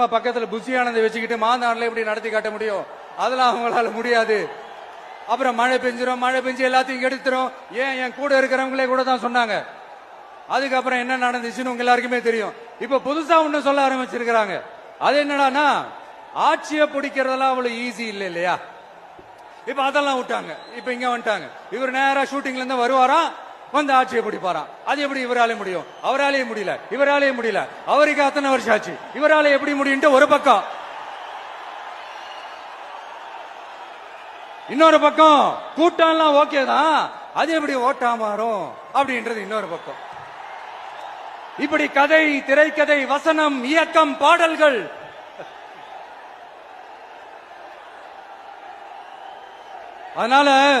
சும்மா பக்கத்துல புசியானதை வச்சுக்கிட்டு மாநாடுல எப்படி நடத்தி காட்ட முடியும்? அதெல்லாம் அவங்களால முடியாது. அப்புறம் மழை பெஞ்சிரும் மழை பெஞ்சு எல்லாத்தையும் எடுத்துரும் ஏன் என் கூட இருக்கிறவங்களே கூட தான் சொன்னாங்க. அதுக்கப்புறம் என்ன நடந்துச்சுன்னு உங்க எல்லாருக்குமே தெரியும். இப்ப புதுசா ஒண்ணு சொல்ல ஆரம்பிச்சிருக்கிறாங்க. அது என்னடான்னா ஆட்சியை பிடிக்கிறதெல்லாம் அவ்வளவு ஈஸி இல்லை இல்லையா? இப்ப அதெல்லாம் விட்டாங்க. இப்ப இங்க வந்துட்டாங்க. இவர் நேரா ஷூட்டிங்ல இருந்து வருவாராம். வந்து ஆட்சியை பிடிப்பாராம் அது எப்படி இவராலே முடியும்? அவராலே முடியல. இவராலே முடியல. அவருக்கு அத்தனை வருஷம் ஆச்சு. இவராலே எப்படி முடியும்ட்டு ஒரு பக்கம். இன்னொரு பக்கம் கூட்டம்லாம் ஓகே தான். அது எப்படி ஓட்டா மாறும்? அப்படின்றது இன்னொரு பக்கம். இப்படி கதை திரைக்கதை வசனம் இயக்கம் பாடல்கள். அதனால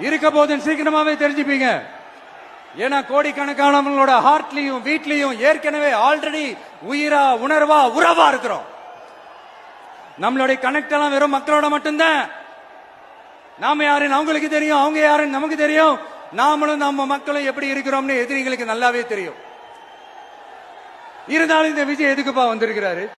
இருக்க போதும் சீக்கிரமாவே தெரிஞ்சுப்பீங்க. ஏன்னா கோடிக்கணக்கானவங்களோட ஹார்ட்லயும் வீட்லயும் ஏற்கனவே ஆல்ரெடி உயிரா உணர்வா உறவா இருக்கிறோம். நம்மளுடைய கனெக்ட் எல்லாம் வெறும் மக்களோட மட்டும்தான். நாம யாருன்னு அவங்களுக்கு தெரியும் அவங்க யாருன்னு நமக்கு தெரியும். நாமளும் நம்ம மக்களும் எப்படி இருக்கிறோம்னு எதிரிகளுக்கு நல்லாவே தெரியும். இருந்தாலும் இந்த விஜய் எதுக்குப்பா வந்திருக்கிறாரு?